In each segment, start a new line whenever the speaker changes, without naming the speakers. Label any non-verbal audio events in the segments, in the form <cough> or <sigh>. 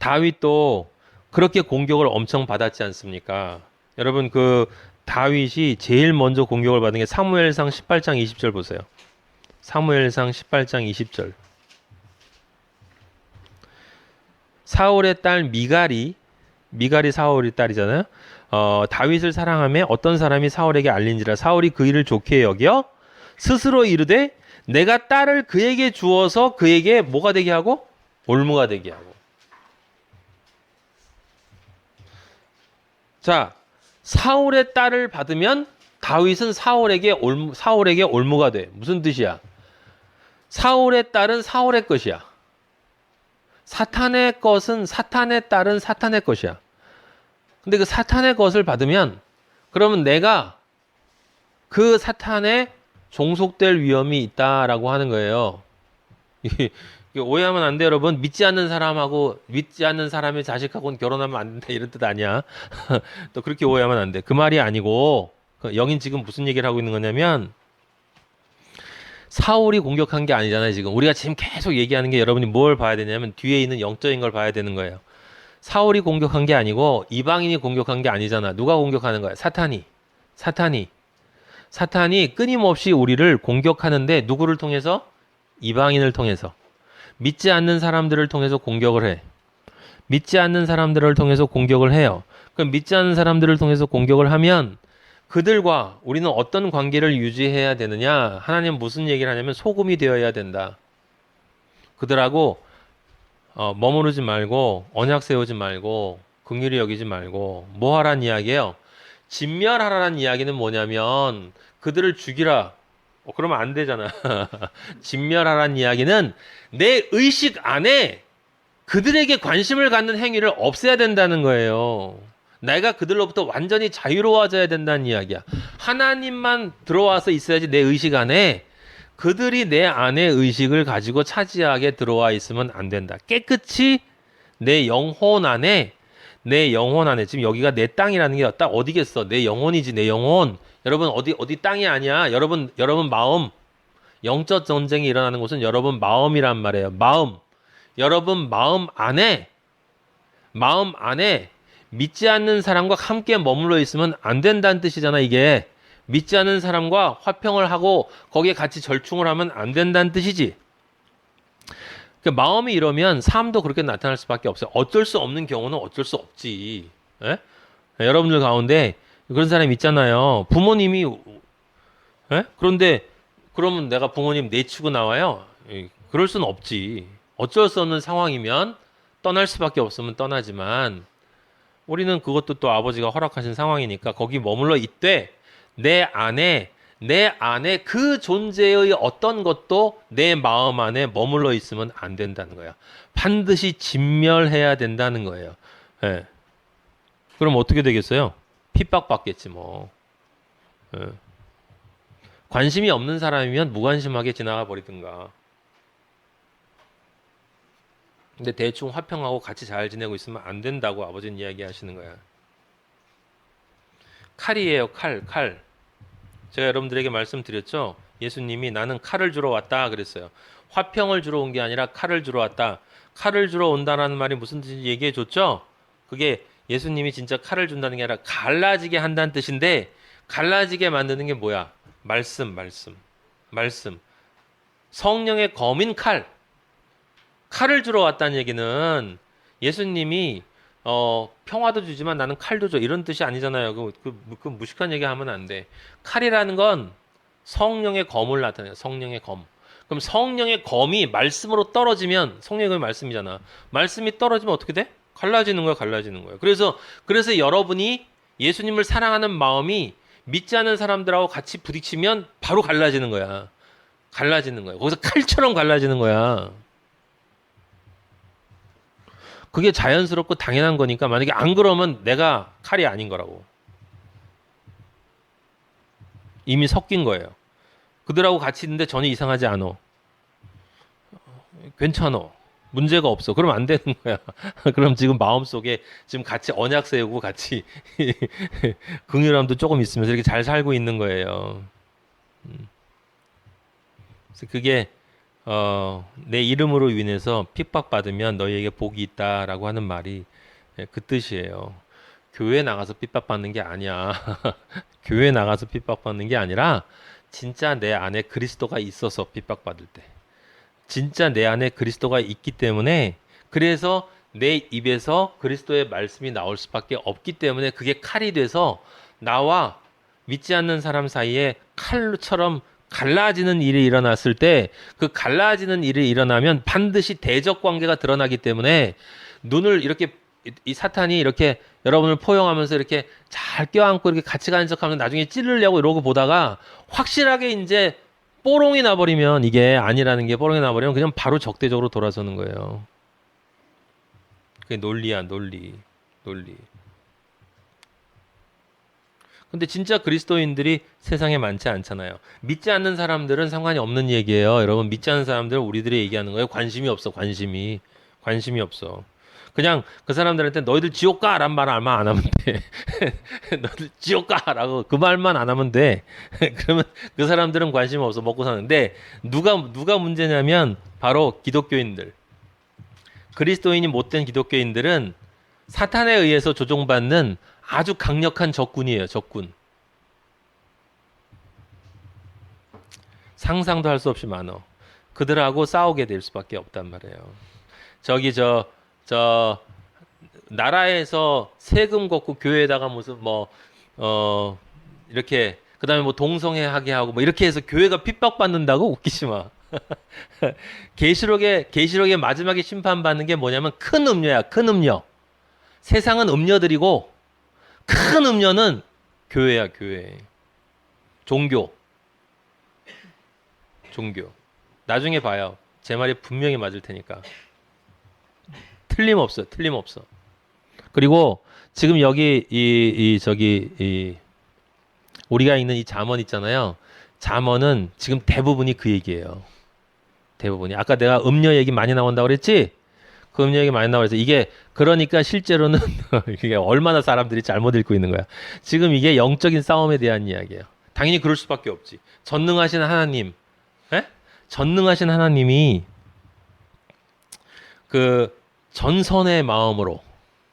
다윗도 그렇게 공격을 엄청 받았지 않습니까? 여러분 그 다윗이 제일 먼저 공격을 받은 게 사무엘상 18장 20절 보세요. 사무엘상 18장 20절. 사울의 딸 미갈이 미갈이 사울의 딸이잖아요. 어, 다윗을 사랑하며 어떤 사람이 사울에게 알린지라 사울이 그 일을 좋게 여겨 스스로 이르되 내가 딸을 그에게 주어서 그에게 뭐가 되게 하고 올무가 되게 하고 자 사울의 딸을 받으면 다윗은 사울에게 올무, 사울에게 올무가 돼. 무슨 뜻이야? 사울의 딸은 사울의 것이야. 사탄의 것은 사탄의 딸은 사탄의 것이야. 근데 그 사탄의 것을 받으면 그러면 내가 그 사탄의 종속될 위험이 있다라고 하는 거예요. <laughs> 오해하면 안 돼, 여러분. 믿지 않는 사람하고 믿지 않는 사람의 자식하고는 결혼하면 안 된다 이런 뜻 아니야. <laughs> 또 그렇게 오해하면 안 돼. 그 말이 아니고 그 영인 지금 무슨 얘기를 하고 있는 거냐면 사울이 공격한 게 아니잖아요. 지금 우리가 지금 계속 얘기하는 게 여러분이 뭘 봐야 되냐면 뒤에 있는 영적인 걸 봐야 되는 거예요. 사울이 공격한 게 아니고 이방인이 공격한 게 아니잖아. 누가 공격하는 거야? 사탄이. 사탄이. 사탄이 끊임없이 우리를 공격하는데 누구를 통해서? 이방인을 통해서. 믿지 않는 사람들을 통해서 공격을 해. 믿지 않는 사람들을 통해서 공격을 해요. 그럼 믿지 않는 사람들을 통해서 공격을 하면 그들과 우리는 어떤 관계를 유지해야 되느냐? 하나님 무슨 얘기를 하냐면 소금이 되어야 된다. 그들하고 어, 머무르지 말고 언약 세우지 말고 긍휼히 여기지 말고 뭐 하란 이야기예요? 진멸하라는 이야기는 뭐냐면 그들을 죽이라. 어, 그러면 안 되잖아. <laughs> 진멸하라는 이야기는 내 의식 안에 그들에게 관심을 갖는 행위를 없애야 된다는 거예요. 내가 그들로부터 완전히 자유로워져야 된다는 이야기야. 하나님만 들어와서 있어야지 내 의식 안에 그들이 내 안에 의식을 가지고 차지하게 들어와 있으면 안 된다. 깨끗이 내 영혼 안에 내 영혼 안에 지금 여기가 내 땅이라는 게 딱 어디겠어? 내 영혼이지 내 영혼. 여러분 어디 어디 땅이 아니야. 여러분 여러분 마음 영적 전쟁이 일어나는 곳은 여러분 마음이란 말이에요. 마음. 여러분 마음 안에 마음 안에 믿지 않는 사람과 함께 머물러 있으면 안 된다는 뜻이잖아, 이게. 믿지 않는 사람과 화평을 하고 거기에 같이 절충을 하면 안 된다는 뜻이지. 그 마음이 이러면 삶도 그렇게 나타날 수밖에 없어요. 어쩔 수 없는 경우는 어쩔 수 없지. 예? 여러분들 가운데 그런 사람 있잖아요. 부모님이 예? 그런데 그러면 내가 부모님 내치고 나와요. 예, 그럴 수는 없지. 어쩔 수 없는 상황이면 떠날 수밖에 없으면 떠나지만 우리는 그것도 또 아버지가 허락하신 상황이니까 거기 머물러 있되 내 안에 내 안에 그 존재의 어떤 것도 내 마음 안에 머물러 있으면 안 된다는 거야. 반드시 진멸해야 된다는 거예요. 예. 그럼 어떻게 되겠어요? 핍박받겠지 뭐. 예. 관심이 없는 사람이면 무관심하게 지나가 버리든가. 근데 대충 화평하고 같이 잘 지내고 있으면 안 된다고 아버지는 이야기하시는 거야. 칼이에요, 칼, 칼. 제가 여러분들에게 말씀드렸죠. 예수님이 나는 칼을 주러 왔다 그랬어요. 화평을 주러 온 게 아니라 칼을 주러 왔다. 칼을 주러 온다라는 말이 무슨 뜻인지 얘기해 줬죠. 그게 예수님이 진짜 칼을 준다는 게 아니라 갈라지게 한다는 뜻인데 갈라지게 만드는 게 뭐야? 말씀, 말씀, 말씀. 성령의 검인 칼. 칼을 주러 왔다는 얘기는 예수님이 어, 평화도 주지만 나는 칼도 줘. 이런 뜻이 아니잖아요. 그, 그, 그 무식한 얘기 하면 안 돼. 칼이라는 건 성령의 검을 나타내요. 성령의 검. 그럼 성령의 검이 말씀으로 떨어지면 성령의 검이 말씀이잖아. 말씀이 떨어지면 어떻게 돼? 갈라지는 거야, 갈라지는 거야. 그래서 그래서 여러분이 예수님을 사랑하는 마음이 믿지 않는 사람들하고 같이 부딪히면 바로 갈라지는 거야. 갈라지는 거야. 거기서 칼처럼 갈라지는 거야. 그게 자연스럽고 당연한 거니까 만약에 안 그러면 내가 칼이 아닌 거라고. 이미 섞인 거예요. 그들하고 같이 있는데 전혀 이상하지 않어. 괜찮어. 문제가 없어. 그럼 안 되는 거야. <laughs> 그럼 지금 마음속에 지금 같이 언약 세우고 같이 <laughs> 긍휼함도 조금 있으면서 이렇게 잘 살고 있는 거예요. 음. 그래서 그게 어, 내 이름으로 인해서 핍박받으면 너희에게 복이 있다라고 하는 말이 예, 그 뜻이에요. 교회 나가서 핍박받는 게 아니야. <laughs> 교회 나가서 핍박받는 게 아니라 진짜 내 안에 그리스도가 있어서 핍박받을 때. 진짜 내 안에 그리스도가 있기 때문에 그래서 내 입에서 그리스도의 말씀이 나올 수밖에 없기 때문에 그게 칼이 돼서 나와 믿지 않는 사람 사이에 칼처럼 갈라지는 일이 일어났을 때 그 갈라지는 일이 일어나면 반드시 대적 관계가 드러나기 때문에 눈을 이렇게 이- 이 사탄이 이렇게 여러분을 포용하면서 이렇게 잘 껴안고 이렇게 같이 가는 척하면 나중에 찌르려고 이러고 보다가 확실하게 이제 뽀롱이 나버리면 이게 아니라는 게 뽀롱이 나버리면 그냥 바로 적대적으로 돌아서는 거예요. 그게 논리야 논리 논리. 근데 진짜 그리스도인들이 세상에 많지 않잖아요. 믿지 않는 사람들은 상관이 없는 얘기예요. 여러분 믿지 않는 사람들은 우리들이 얘기하는 거예요. 관심이 없어. 관심이. 관심이 없어. 그냥 그 사람들한테 너희들 지옥 가란 말 아마 안 하면 돼. <laughs> 너희들 지옥 가라고 그 말만 안 하면 돼. <laughs> 그러면 그 사람들은 관심 없어. 먹고 사는데 누가 누가 문제냐면 바로 기독교인들. 그리스도인이 못된 기독교인들은 사탄에 의해서 조종받는 아주 강력한 적군이에요. 적군. 상상도 할 수 없이 많어. 그들하고 싸우게 될 수밖에 없단 말이에요. 저기 저 저 나라에서 세금 걷고 교회에다가 무슨 뭐어 이렇게 그다음에 뭐 동성애 하게 하고 뭐 이렇게 해서 교회가 핍박받는다고 웃기지 마. <laughs> 계시록에 계시록의 마지막에 심판받는 게 뭐냐면 큰 음료야. 큰 음료. 세상은 음료들이고 큰 음료는 교회야, 교회. 종교. 종교. 나중에 봐요. 제 말이 분명히 맞을 테니까. 틀림없어. 틀림없어. 그리고 지금 여기 이, 이 저기 이 우리가 있는 이 잠언 있잖아요. 잠언은 지금 대부분이 그 얘기예요. 대부분이. 아까 내가 음료 얘기 많이 나온다고 그랬지? 그 음료 얘기 많이 나와서 이게 그러니까 실제로는 <laughs> 이게 얼마나 사람들이 잘못 읽고 있는 거야. 지금 이게 영적인 싸움에 대한 이야기예요. 당연히 그럴 수밖에 없지. 전능하신 하나님, 에? 전능하신 하나님이 그 전선의 마음으로,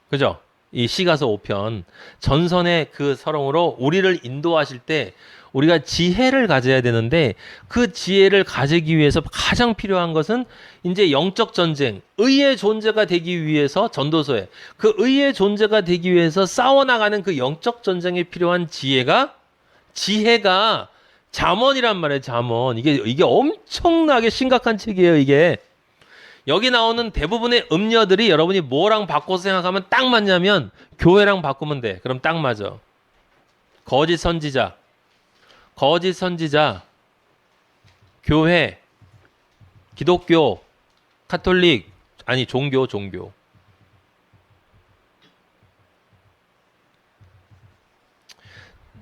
그죠? 이 시가서 5편 전선의 그 서롱으로 우리를 인도하실 때 우리가 지혜를 가져야 되는데 그 지혜를 가지기 위해서 가장 필요한 것은 이제 영적 전쟁, 의의 존재가 되기 위해서 전도서에 그 의의 존재가 되기 위해서 싸워 나가는 그 영적 전쟁에 필요한 지혜가 지혜가 잠언이란 말이에요. 잠언 이게 이게 엄청나게 심각한 책이에요. 이게 여기 나오는 대부분의 음녀들이 여러분이 뭐랑 바꿔서 생각하면 딱 맞냐면 교회랑 바꾸면 돼. 그럼 딱 맞아. 거짓 선지자, 거짓 선지자, 교회, 기독교, 카톨릭, 아니 종교, 종교.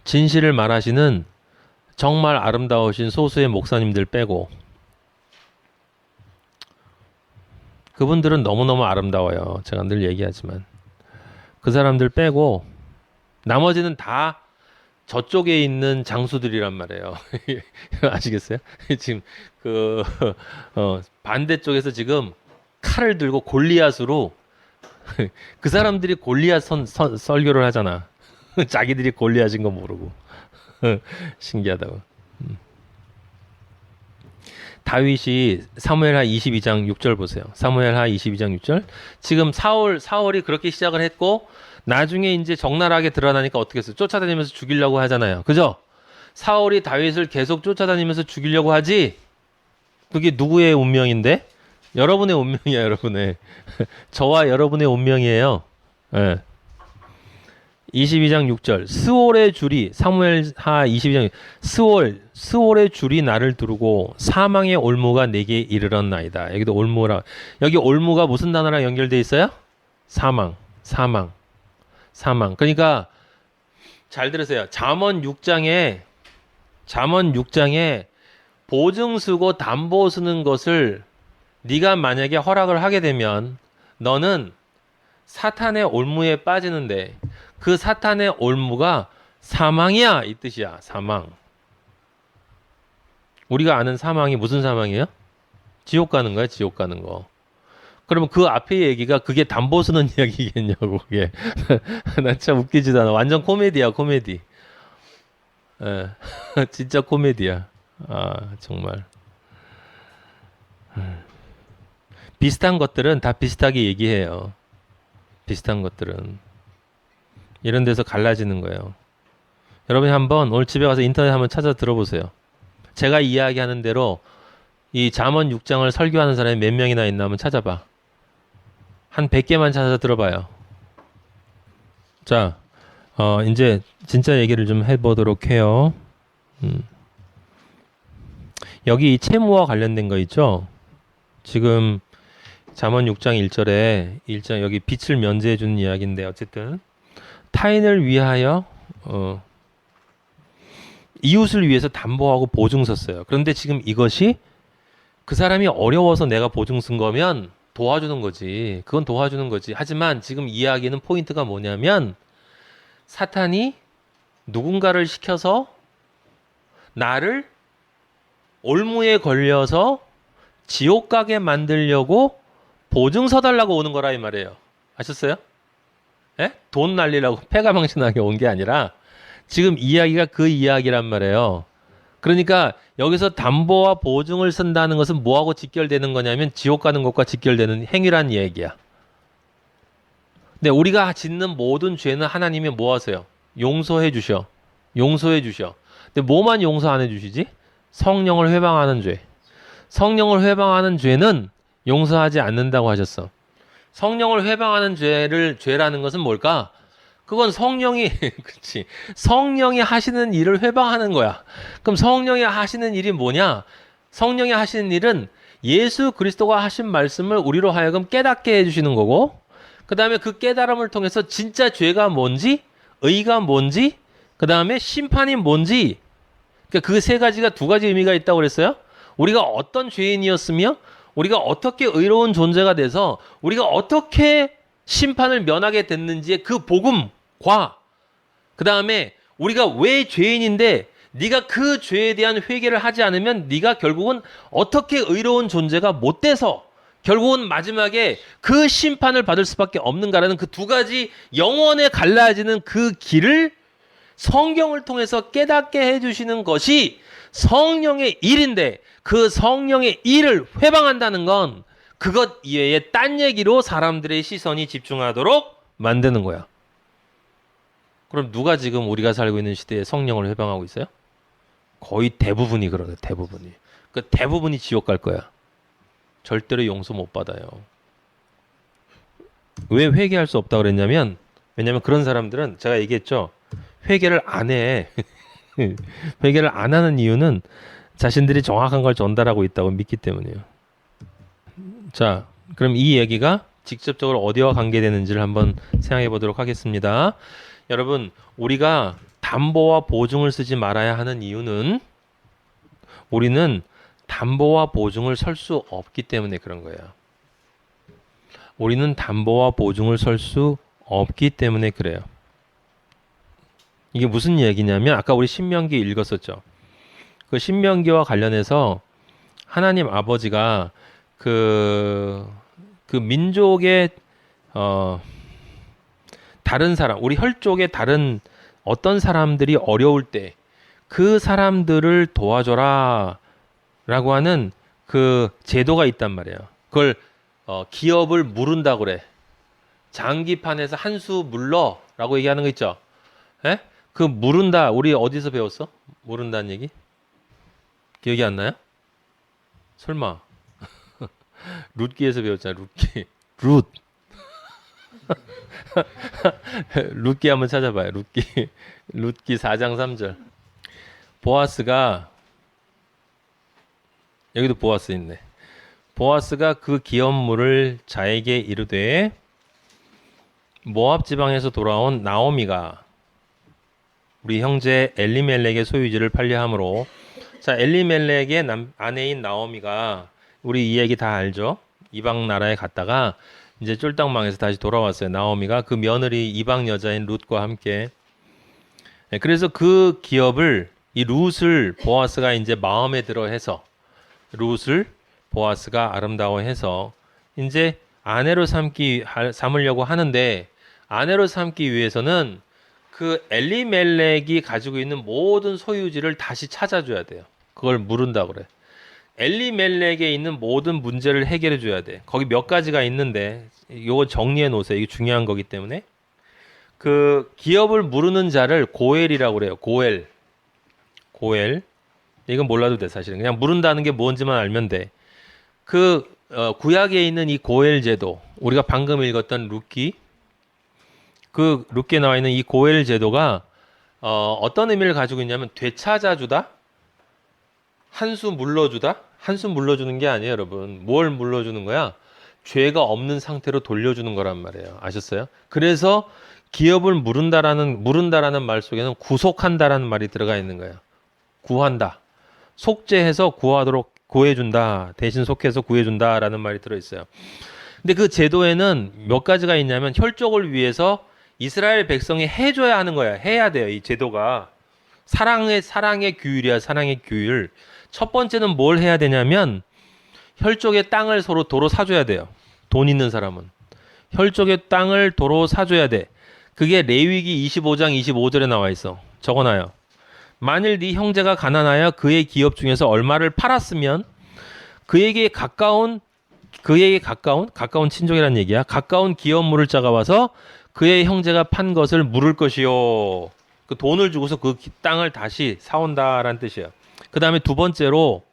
진실을 말하시는 정말 아름다우신 소수의 목사님들 빼고 그분들은 너무너무 아름다워요. 제가 늘 얘기하지만 그 사람들 빼고 나머지는 다 저쪽에 있는 장수들이란 말이에요. <laughs> 아시겠어요? <laughs> 지금 그 어, 반대쪽에서 지금 칼을 들고 골리앗으로 <laughs> 그 사람들이 골리앗 설교를 하잖아. 자기들이 골리앗인 거 모르고 신기하다고. 음. 다윗이 사무엘하 22장 6절 보세요. 사무엘하 22장 6절. 지금 사울 사울이 그렇게 시작을 했고 나중에 이제 적나라하게 드러나니까 어떻게 했어요? 쫓아다니면서 죽이려고 하잖아요. 그죠? 사울이 다윗을 계속 쫓아다니면서 죽이려고 하지. 그게 누구의 운명인데? 여러분의 운명이야, 여러분의. <laughs> 저와 여러분의 운명이에요. 예. 22장 6절 스올의 줄이 사무엘하 22장 스올 스올의 줄이 나를 두르고 사망의 올무가 내게 이르렀나이다. 여기도 올무라 여기 올무가 무슨 단어랑 연결돼 있어요? 사망, 사망, 사망. 그러니까 잘 들으세요. 잠언 6장에 잠언 6장에 보증 쓰고 담보 쓰는 것을 네가 만약에 허락을 하게 되면 너는 사탄의 올무에 빠지는데 그 사탄의 올무가 사망이야 이 뜻이야 사망 우리가 아는 사망이 무슨 사망이에요? 지옥 가는 거야, 지옥 가는 거. 그러면 그 앞에 얘기가 그게 담보 쓰는 <laughs> 이야기겠냐고 그게. <laughs> 난 참 웃기지도 않아. 완전 코미디야, 코미디. 예. <laughs> 진짜 코미디야. 아, 정말. 음. 비슷한 것들은 다 비슷하게 얘기해요. 비슷한 것들은. 이런 데서 갈라지는 거예요. 여러분이 한번 오늘 집에 가서 인터넷 한번 찾아 들어보세요. 제가 이야기하는 대로 이 잠언 6장을 설교하는 사람이 몇 명이나 있나 한번 찾아봐. 한 100개만 찾아서 들어봐요. 자, 어, 이제 진짜 얘기를 좀 해보도록 해요. 음. 여기 이 채무와 관련된 거 있죠? 지금 잠언 6장 1절에 1장 여기 빛을 면제해 주는 이야기인데 어쨌든 타인을 위하여 어, 이웃을 위해서 담보하고 보증 섰어요. 그런데 지금 이것이 그 사람이 어려워서 내가 보증 쓴 거면 도와주는 거지. 그건 도와주는 거지. 하지만 지금 이야기는 포인트가 뭐냐면 사탄이 누군가를 시켜서 나를 올무에 걸려서 지옥 가게 만들려고 보증 서 달라고 오는 거라 이 말이에요. 아셨어요? 예? 돈 날리라고 <laughs> 패가망신하게 온 게 아니라 지금 이야기가 그 이야기란 말이에요. 그러니까 여기서 담보와 보증을 쓴다는 것은 뭐하고 직결되는 거냐면 지옥 가는 것과 직결되는 행위란 얘기야. 근데 우리가 짓는 모든 죄는 하나님이 뭐 하세요? 용서해 주셔. 용서해 주셔. 근데 뭐만 용서 안 해 주시지? 성령을 회방하는 죄. 성령을 회방하는 죄는 용서하지 않는다고 하셨어. 성령을 회방하는 죄를 죄라는 것은 뭘까? 그건 성령이 <laughs> 그렇지. 성령이 하시는 일을 회방하는 거야. 그럼 성령이 하시는 일이 뭐냐? 성령이 하시는 일은 예수 그리스도가 하신 말씀을 우리로 하여금 깨닫게 해 주시는 거고 그다음에 그 깨달음을 통해서 진짜 죄가 뭔지, 의가 뭔지, 그다음에 심판이 뭔지 그러니까 그세 가지가 두 가지 의미가 있다고 그랬어요. 우리가 어떤 죄인이었으며 우리가 어떻게 의로운 존재가 돼서 우리가 어떻게 심판을 면하게 됐는지의 그 복음과 그 다음에 우리가 왜 죄인인데 네가 그 죄에 대한 회개를 하지 않으면 네가 결국은 어떻게 의로운 존재가 못 돼서 결국은 마지막에 그 심판을 받을 수밖에 없는가라는 그 두 가지 영원에 갈라지는 그 길을 성경을 통해서 깨닫게 해주시는 것이 성령의 일인데 그 성령의 일을 회방한다는 건 그것 이외에 딴 얘기로 사람들의 시선이 집중하도록 만드는 거야. 그럼 누가 지금 우리가 살고 있는 시대에 성령을 회방하고 있어요? 거의 대부분이 그러네, 대부분이. 그 대부분이 지옥 갈 거야. 절대로 용서 못 받아요. 왜 회개할 수 없다 그랬냐면 왜냐면 그런 사람들은 제가 얘기했죠. 회개를 안 해. <laughs> 회개를 안 하는 이유는 자신들이 정확한 걸 전달하고 있다고 믿기 때문이에요. 자, 그럼 이 얘기가 직접적으로 어디와 관계되는지를 한번 생각해 보도록 하겠습니다. 여러분, 우리가 담보와 보증을 쓰지 말아야 하는 이유는 우리는 담보와 보증을 설 수 없기 때문에 그런 거예요. 우리는 담보와 보증을 설 수 없기 때문에 그래요. 이게 무슨 얘기냐면 아까 우리 신명기 읽었었죠. 그 신명기와 관련해서 하나님 아버지가 그, 그 민족의 어 다른 사람, 우리 혈족의 다른 어떤 사람들이 어려울 때 그 사람들을 도와줘라 라고 하는 그 제도가 있단 말이에요. 그걸 어, 기업을 물은다 그래. 장기판에서 한 수 물러 라고 얘기하는 거 있죠. 에? 그 물은다 우리 어디서 배웠어? 물은다는 얘기? 기억이 안 나요? 설마 <laughs> 룻기에서 배웠잖아 룻기 룻 <laughs> 룻기 한번 찾아봐요 룻기 <laughs> 룻기 4장 3절 보아스가 여기도 보아스 있네 보아스가 그 기업물을 자에게 이르되 모압 지방에서 돌아온 나오미가 우리 형제 엘리멜렉의 소유지를 팔려 함으로. 자 엘리멜렉의 남, 아내인 나오미가 우리 이 얘기 다 알죠? 이방 나라에 갔다가 이제 쫄딱망에서 다시 돌아왔어요. 나오미가 그 며느리 이방 여자인 룻과 함께. 네, 그래서 그 기업을 이 룻을 보아스가 이제 마음에 들어 해서 룻을 보아스가 아름다워해서 이제 아내로 삼기 할- 삼으려고 하는데 아내로 삼기 위해서는 그 엘리멜렉이 가지고 있는 모든 소유지를 다시 찾아줘야 돼요. 그걸 물은다 그래. 엘리멜렉에 있는 모든 문제를 해결해 줘야 돼. 거기 몇 가지가 있는데 요거 정리해 놓으세요. 이게 중요한 거기 때문에 그 기업을 물으는 자를 고엘이라고 그래요. 고엘. 고엘. 이건 몰라도 돼 사실은. 그냥 물은다는 게 뭔지만 알면 돼. 그 어, 구약에 있는 이 고엘 제도, 우리가 방금 읽었던 루키, 그 루키에 나와 있는 이 고엘 제도가 어, 어떤 의미를 가지고 있냐면 되찾아주다, 한수 물러주다, 한수 물러주는 게 아니에요, 여러분. 뭘 물러주는 거야? 죄가 없는 상태로 돌려주는 거란 말이에요. 아셨어요? 그래서 기업을 물은다라는 물은다라는 말 속에는 구속한다라는 말이 들어가 있는 거예요. 구한다. 속죄해서 구하도록 구해준다. 대신 속해서 구해준다라는 말이 들어 있어요. 근데 그 제도에는 몇 가지가 있냐면 혈족을 위해서 이스라엘 백성이 해줘야 하는 거야. 해야 돼요. 이 제도가 사랑의 사랑의 규율이야. 사랑의 규율. 첫 번째는 뭘 해야 되냐면 혈족의 땅을 서로 도로 사줘야 돼요. 돈 있는 사람은 혈족의 땅을 도로 사줘야 돼. 그게 레위기 25장 25절에 나와 있어. 적어놔요. 만일 네 형제가 가난하여 그의 기업 중에서 얼마를 팔았으면 그에게 가까운 그에게 가까운 가까운 친족이라는 얘기야. 가까운 기업 물을 자가 와서 그의 형제가 판 것을 물을 것이요. 그 돈을 주고서 그 기- 땅을 다시 사온다라는 뜻이에요. 그 다음에 두 번째로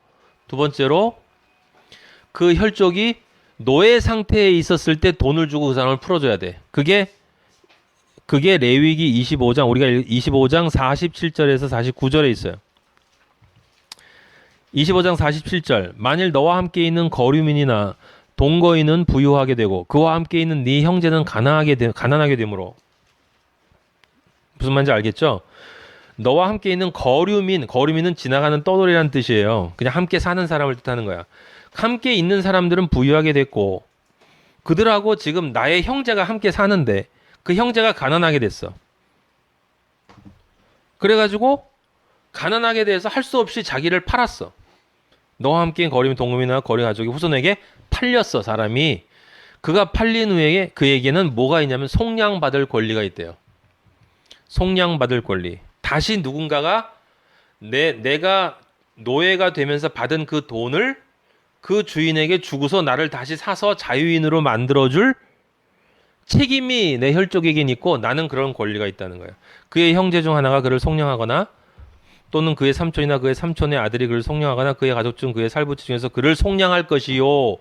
두 번째로 그 혈족이 노예 상태에 있었을 때 돈을 주고 그 사람을 풀어줘야 돼. 그게 그게 레위기 25장 우리가 25장 47절에서 49절에 있어요. 25장 47절 만일 너와 함께 있는 거류민이나 동거인은 부유하게 되고 그와 함께 있는 네 형제는 가난하게 되, 가난하게 되므로 무슨 말인지 알겠죠? 너와 함께 있는 거류민 거류민은 지나가는 떠돌이라는 뜻이에요. 그냥 함께 사는 사람을 뜻하는 거야. 함께 있는 사람들은 부유하게 됐고 그들하고 지금 나의 형제가 함께 사는데 그 형제가 가난하게 됐어. 그래가지고 가난하게 돼서 할 수 없이 자기를 팔았어. 너와 함께 거리면 동금이나 거리 가족이 후손에게 팔렸어 사람이. 그가 팔린 후에 그에게는 뭐가 있냐면 속량받을 권리가 있대요. 속량받을 권리. 다시 누군가가 내 내가 노예가 되면서 받은 그 돈을 그 주인에게 주고서 나를 다시 사서 자유인으로 만들어줄 책임이 내 혈족에겐 있고 나는 그런 권리가 있다는 거예요. 그의 형제 중 하나가 그를 속량하거나 또는 그의 삼촌이나 그의 삼촌의 아들이 그를 속량하거나 그의 가족 중 그의 살부치 중에서 그를 속량할 것이요.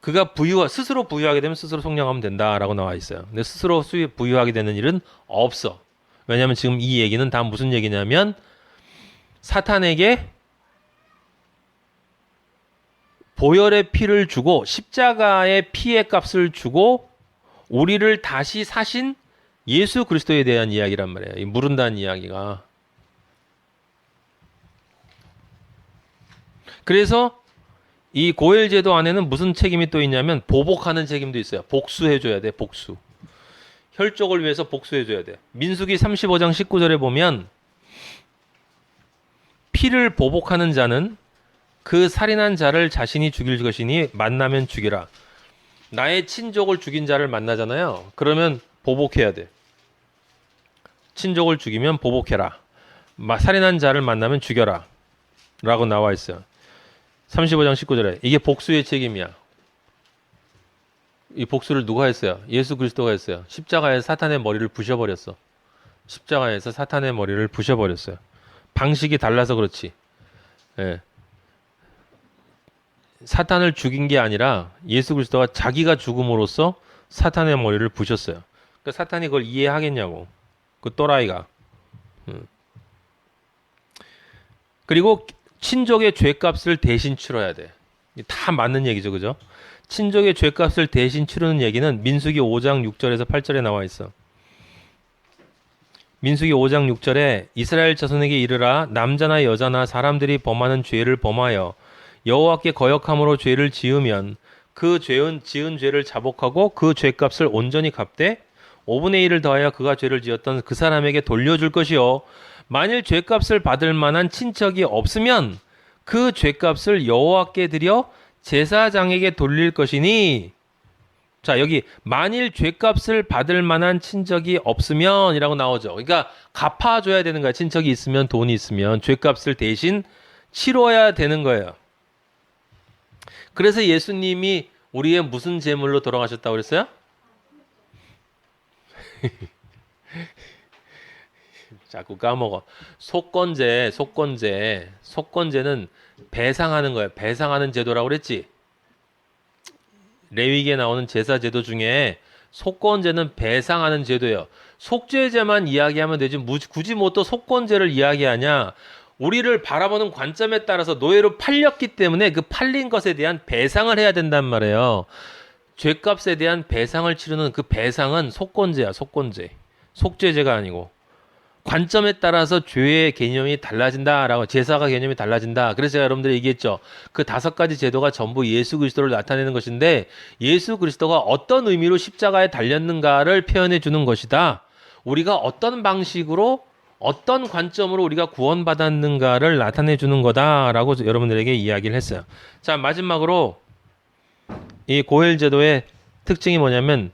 그가 부유 스스로 부유하게 되면 스스로 속량하면 된다라고 나와 있어요. 근데 스스로 수입 부유하게 되는 일은 없어. 왜냐하면 지금 이 얘기는 다 무슨 얘기냐면 사탄에게 보혈의 피를 주고 십자가의 피의 값을 주고 우리를 다시 사신 예수 그리스도에 대한 이야기란 말이에요. 이 물은다는 이야기가. 그래서 이 고엘 제도 안에는 무슨 책임이 또 있냐면 보복하는 책임도 있어요. 복수해 줘야 돼. 복수. 혈족을 위해서 복수해 줘야 돼. 민수기 35장 19절에 보면 피를 보복하는 자는 그 살인한 자를 자신이 죽일 것이니 만나면 죽이라. 나의 친족을 죽인 자를 만나잖아요. 그러면 보복해야 돼. 친족을 죽이면 보복해라. 마- 살인한 자를 만나면 죽여라. 라고 나와 있어요. 35장 19절에 이게 복수의 책임이야. 이 복수를 누가 했어요? 예수 그리스도가 했어요. 십자가에 사탄의 머리를 부셔버렸어. 십자가에서 사탄의 머리를 부셔버렸어요. 방식이 달라서 그렇지. 예. 사탄을 죽인 게 아니라 예수 그리스도가 자기가 죽음으로써 사탄의 머리를 부셨어요. 그 사탄이 그걸 이해하겠냐고. 그 또라이가. 음. 그리고 친족의 죄값을 대신 치러야 돼. 다 맞는 얘기죠, 그죠? 친족의 죄값을 대신 치르는 얘기는 민수기 5장 6절에서 8절에 나와 있어. 민수기 5장 6절에 이스라엘 자손에게 이르라 남자나 여자나 사람들이 범하는 죄를 범하여 여호와께 거역함으로 죄를 지으면 그 죄은 지은 죄를 자복하고 그 죄값을 온전히 갚되 5분의 1을 더하여 그가 죄를 지었던 그 사람에게 돌려줄 것이요 만일 죄값을 받을 만한 친척이 없으면 그 죄값을 여호와께 드려 제사장에게 돌릴 것이니 자 여기 만일 죄값을 받을 만한 친척이 없으면이라고 나오죠. 그러니까 갚아줘야 되는 거야. 친척이 있으면 돈이 있으면 죄값을 대신 치러야 되는 거예요. 그래서 예수님이 우리의 무슨 제물로 돌아가셨다고 그랬어요? <laughs> 자꾸 까먹어. 속건제, 속건제, 속건제는 배상하는 거예요. 배상하는 제도라고 그랬지. 레위기에 나오는 제사 제도 중에 속건제는 배상하는 제도예요. 속죄제만 이야기하면 되지 무- 굳이 뭐 또 속건제를 이야기하냐? 우리를 바라보는 관점에 따라서 노예로 팔렸기 때문에 그 팔린 것에 대한 배상을 해야 된단 말이에요. 죄값에 대한 배상을 치르는 그 배상은 속건제야, 속건제. 속죄제가 아니고. 관점에 따라서 죄의 개념이 달라진다라고 제사가 개념이 달라진다. 그래서 제가 여러분들 얘기했죠. 그 다섯 가지 제도가 전부 예수 그리스도를 나타내는 것인데 예수 그리스도가 어떤 의미로 십자가에 달렸는가를 표현해 주는 것이다. 우리가 어떤 방식으로 어떤 관점으로 우리가 구원받았는가를 나타내 주는 거다라고 여러분들에게 이야기를 했어요. 자, 마지막으로 이 고헬 제도의 특징이 뭐냐면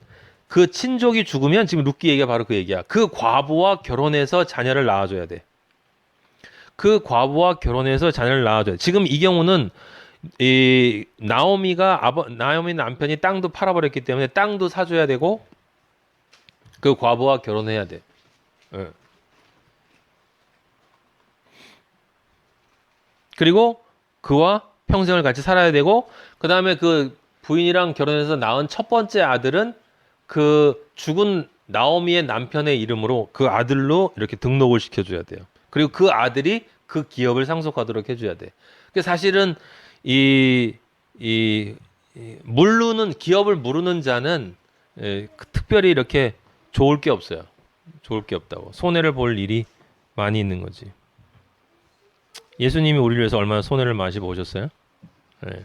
그 친족이 죽으면 지금 루키 얘기가 바로 그 얘기야. 그 과부와 결혼해서 자녀를 낳아줘야 돼. 그 과부와 결혼해서 자녀를 낳아줘야 돼. 지금 이 경우는 이 나오미가 아버 나오미 남편이 땅도 팔아버렸기 때문에 땅도 사줘야 되고 그 과부와 결혼해야 돼. 예. 그리고 그와 평생을 같이 살아야 되고 그 다음에 그 부인이랑 결혼해서 낳은 첫 번째 아들은 그 죽은 나오미의 남편의 이름으로 그 아들로 이렇게 등록을 시켜줘야 돼요. 그리고 그 아들이 그 기업을 상속하도록 해줘야 돼. 그 사실은 이, 이, 이 물르는 기업을 무르는 자는 에, 그 특별히 이렇게 좋을 게 없어요. 좋을 게 없다고 손해를 볼 일이 많이 있는 거지. 예수님이 우리를 위해서 얼마나 손해를 많이 보셨어요? 네.